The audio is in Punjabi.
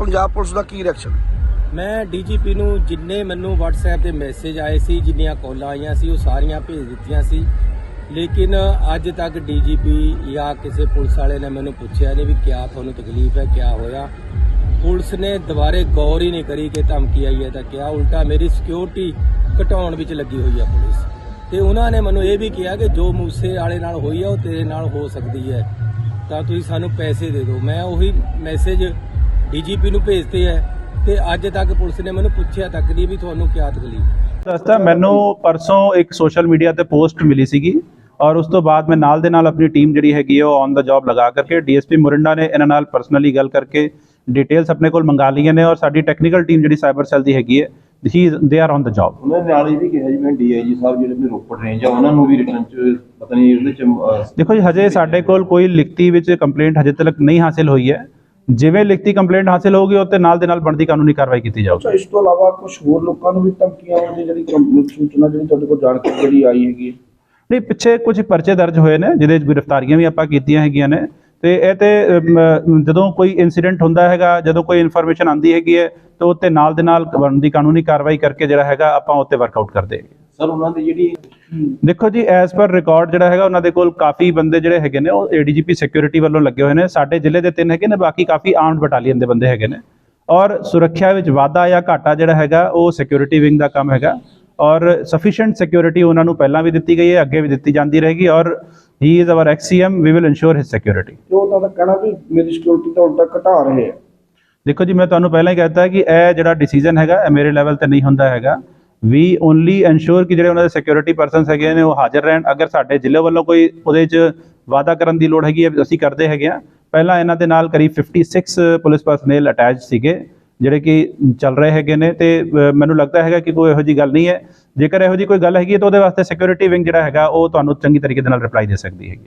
ਪੰਜਾਬ ਪੁਲਿਸ ਦਾ ਕੀ ਰਿਐਕਸ਼ਨ ਮੈਂ ਡੀਜੀਪੀ ਨੂੰ ਜਿੰਨੇ ਮੈਨੂੰ WhatsApp ਤੇ ਮੈਸੇਜ ਆਏ ਸੀ, ਜਿੰਨੀਆਂ ਕਾਲਾਂ ਆਈਆਂ ਸੀ, ਉਹ ਸਾਰੀਆਂ ਭੇਜ ਦਿੱਤੀਆਂ ਸੀ। ਲੇਕਿਨ ਅੱਜ ਤੱਕ ਡੀਜੀਪੀ ਜਾਂ ਕਿਸੇ ਪੁਲਿਸ ਵਾਲੇ ਨੇ ਮੈਨੂੰ ਪੁੱਛਿਆ ਨਹੀਂ ਵੀ ਕਿਆ ਤੁਹਾਨੂੰ ਤਕਲੀਫ ਹੈ, ਕਿਆ ਹੋਇਆ। ਪੁਲਿਸ ਨੇ ਦੁਬਾਰੇ ਗੌਰ ਹੀ ਨਹੀਂ ਕਰੀ ਕਿ ਧਮਕੀ ਆਈ ਹੈ ਤਾਂ ਕਿਆ, ਉਲਟਾ ਮੇਰੀ ਸਿਕਿਉਰਿਟੀ ਘਟਾਉਣ ਵਿੱਚ ਲੱਗੀ ਹੋਈ ਹੈ ਪੁਲਿਸ। ਤੇ ਉਹਨਾਂ ਨੇ ਮੈਨੂੰ ਇਹ ਵੀ ਕਿਹਾ ਕਿ ਜੋ ਮੂਸੇ ਵਾਲੇ ਨਾਲ ਹੋਈ ਹੈ ਉਹ ਤੇਰੇ ਨਾਲ ਹੋ ਸਕਦੀ ਹੈ। ਤਾਂ ਤੁਸੀਂ ਸਾਨੂੰ ਪੈਸੇ ਦੇ ਦਿਓ। ਮੈਂ ਉਹੀ ਮੈਸੇਜ ਡੀਜੀਪੀ ਨੂੰ ਭੇਜਤੇ ਹੈ ਤੇ ਅੱਜ ਤੱਕ ਪੁਲਿਸ ਨੇ ਮੈਨੂੰ ਪੁੱਛਿਆ ਤੱਕ ਨਹੀਂ ਵੀ ਤੁਹਾਨੂੰ ਕਿਆ ਤਕਲੀਫ। ਦੱਸਦਾ ਮੈਨੂੰ ਪਰਸੋਂ ਇੱਕ ਸੋਸ਼ਲ ਮੀਡੀਆ ਤੇ ਪੋਸਟ ਮਿਲੀ ਸੀਗੀ ਔਰ ਉਸ ਤੋਂ ਬਾਅਦ ਮੈਂ ਨਾਲ ਦੇ ਨਾਲ ਆਪਣੀ ਟੀਮ ਜਿਹੜੀ ਹੈਗੀ ਉਹ ਔਨ ਦਾ ਜੌਬ ਲਗਾ ਕਰਕੇ ਡੀਐਸਪੀ ਮੁਰਿੰਡਾ ਨੇ ਇਹਨਾਂ ਨਾਲ ਪਰਸਨਲੀ ਗੱਲ ਕਰਕੇ ਡਿਟੇਲਸ ਆਪਣੇ ਕੋਲ ਮੰਗਾ ਲਈਆਂ ਨੇ ਔਰ ਸਾਡੀ ਟੈਕਨੀਕਲ ਟੀਮ ਜਿਹੜੀ ਸਾਈਬਰ ਸੈੱਲ ਦੀ ਹੈਗੀ ਹੈ ਹੀ they are on the job ਉਹਨਾਂ ਨੇ ਨਾਲ ਇਹ ਵੀ ਕਿਹਾ ਜੀ ਮੈਂ ਡੀਆਈਜੀ ਸਾਹਿਬ ਜਿਹੜੇ ਆਪਣੇ ਰੋਪੜ ਰੇਂਜ ਆ ਉਹਨਾਂ ਨੂੰ ਵੀ ਰਿਟਰਨ ਚ ਪਤਾ ਨਹੀਂ ਉਹਦੇ ਚ ਦੇਖੋ ਜੀ ਹਜੇ ਸਾਡੇ ਕੋਲ ਕੋਈ ਲਿਖਤੀ ਵਿੱਚ ਕੰਪਲੇਂਟ ਹਜੇ ਤੱਕ ਨਹੀਂ ਹਾਸਿਲ ਹੋਈ ਹੈ। ਜਿਵੇਂ ਲਿਖਤੀ ਕੰਪਲੇਂਟ ਹਾਸਿਲ ਹੋਊਗੀ ਉਹ ਤੇ ਨਾਲ ਦੇ ਨਾਲ ਬਣਦੀ ਕਾਨੂੰਨੀ ਕਾਰਵਾਈ ਕੀਤੀ ਜਾਊਗੀ। ਅੱਛਾ ਇਸ ਤੋਂ ਇਲਾਵਾ ਕੁਝ ਹੋਰ ਲੋਕਾਂ ਨੂੰ ਵੀ ਧਮਕੀਆਂ ਦੀ ਜਿਹੜੀ ਕੰਪਨੀ ਸੂਚਨਾ ਜਿਹੜੀ ਤੁਹਾਡੇ ਕੋਲ ਜਾਣਕਾਰੀ ਜਿਹੜੀ ਆਈ ਹੈਗੀ? ਨਹੀਂ ਪਿੱਛੇ ਕੁਝ ਪਰਚੇ ਦਰਜ ਹੋਏ ਨੇ ਜਿਹਦੇ ਗ੍ਰਿਫਤਾਰੀਆਂ ਵੀ ਆਪਾਂ ਕੀਤੀਆਂ ਹੈਗੀਆਂ ਨੇ। ਤੇ ਇਹ ਤੇ ਜਦੋਂ ਕੋਈ ਇਨਸੀਡੈਂਟ ਹੁੰਦਾ ਹੈਗਾ ਜਦੋਂ ਕੋਈ ਇਨਫੋਰਮੇਸ਼ਨ ਆਂਦੀ ਹੈਗੀ ਹੈ ਤਾਂ ਉੱਤੇ ਨਾਲ ਦੇ ਨਾਲ ਬਣਦੀ ਕਾਨੂੰਨੀ ਕਾਰਵਾਈ ਕਰਕੇ ਜਿਹੜਾ ਹੈਗਾ ਆਪਾਂ ਉੱਤੇ ਵਰਕਆਊਟ ਕਰਦੇ ਸਰ ਉਹਨਾਂ ਦੀ ਜਿਹੜੀ ਦੇਖੋ ਜੀ ਐਸ ਪਰ ਰਿਕਾਰਡ ਜਿਹੜਾ ਹੈਗਾ ਉਹਨਾਂ ਦੇ ਕੋਲ ਕਾਫੀ ਬੰਦੇ ਜਿਹੜੇ ਹੈਗੇ ਨੇ ਉਹ ਏਡੀਜੀਪੀ ਸਿਕਿਉਰਿਟੀ ਵੱਲੋਂ ਲੱਗੇ ਹੋਏ ਨੇ। ਸਾਡੇ ਜ਼ਿਲ੍ਹੇ ਦੇ ਤਿੰਨ ਹੈਗੇ ਨੇ ਬਾਕੀ ਕਾਫੀ ਆਰਮਡ ਬਟਾਲੀਅਨ ਦੇ ਬੰਦੇ ਹੈਗੇ ਨੇ। ਔਰ ਸੁਰੱਖਿਆ ਵਿੱਚ ਵਾਧਾ ਜਾਂ ਘਾਟਾ ਜਿਹੜਾ ਹੈਗਾ ਉਹ ਸਿਕਿਉਰਿਟੀ ਵਿੰਗ ਦਾ ਕੰਮ ਹੈਗਾ। ਔਰ ਸਫੀਸ਼ੀਐਂਟ ਸਿਕਿਉਰਿਟੀ ਉਹਨਾਂ ਨੂੰ ਪਹਿਲਾਂ ਵੀ ਦਿੱਤੀ ਗਈ ਹੈ ਅੱਗੇ ਵੀ ਦਿੱਤੀ ਜਾਂਦੀ ਰਹੇਗੀ। ਔਰ he is our ex CM we will ensure his security ਤੇ ਉਹਨਾਂ ਦਾ ਕਹਿਣਾ ਵੀ ਮੇਰੀ ਸਿਕਿਉਰਿਟੀ ਤਾਂ ਉਲਟਾ ਘਟਾ ਰਹੇ ਆ। ਦੇਖੋ ਜੀ ਮੈਂ ਤੁਹਾਨੂੰ ਪਹਿਲਾਂ ਹੀ ਕਹਿਤਾ ਕਿ ਇਹ ਜਿਹੜਾ ਡਿਸੀਜਨ ਹੈਗਾ ਇਹ ਮੇਰੇ ਲੈਵਲ ਤੇ ਨਹੀਂ ਹੁੰਦਾ ਹੈਗਾ। ਵੀ ਓਨਲੀ ਇਨਸ਼ੋਰ ਕਿ ਜਿਹੜੇ ਉਹਨਾਂ ਦੇ ਸਿਕਿਉਰਿਟੀ ਪਰਸਨਸ ਹੈਗੇ ਨੇ, ਉਹ ਹਾਜ਼ਰ ਰਹਿਣ। ਅਗਰ ਸਾਡੇ ਜ਼ਿਲ੍ਹੇ ਵੱਲੋਂ ਕੋਈ ਉਹਦੇ 'ਚ ਵਾਅਦਾ ਕਰਨ ਦੀ ਲੋੜ ਹੈਗੀ ਹੈ, ਅਸੀਂ ਕਰਦੇ ਹੈਗੇ ਆ ਪਹਿਲਾਂ ਇਹਨਾਂ ਦੇ ਨਾਲ ਕਰੀਬ 56 ਪੁਲਿਸ ਪਰਸਨਲ ਅਟੈਚ ਸੀਗੇ, ਜਿਹੜੇ ਕਿ ਚੱਲ ਰਹੇ ਹੈਗੇ ਨੇ ਤੇ ਮੈਨੂੰ ਲੱਗਦਾ ਹੈਗਾ ਕਿ ਕੋਈ ਇਹੋ ਜੀ ਗੱਲ ਨਹੀਂ ਹੈ। ਜੇਕਰ ਇਹੋ ਜੀ ਕੋਈ ਗੱਲ ਹੈਗੀ ਹੈ, ਤਾਂ ਉਹਦੇ ਵਾਸਤੇ ਸਿਕਿਉਰਿਟੀ ਵਿੰਗ ਜਿਹੜਾ ਹੈਗਾ, ਉਹ ਤੁਹਾਨੂੰ ਚੰਗੀ ਤਰੀਕੇ ਦੇ ਨਾਲ ਰਿਪਲਾਈ ਦੇ ਸਕਦੀ ਹੈਗੀ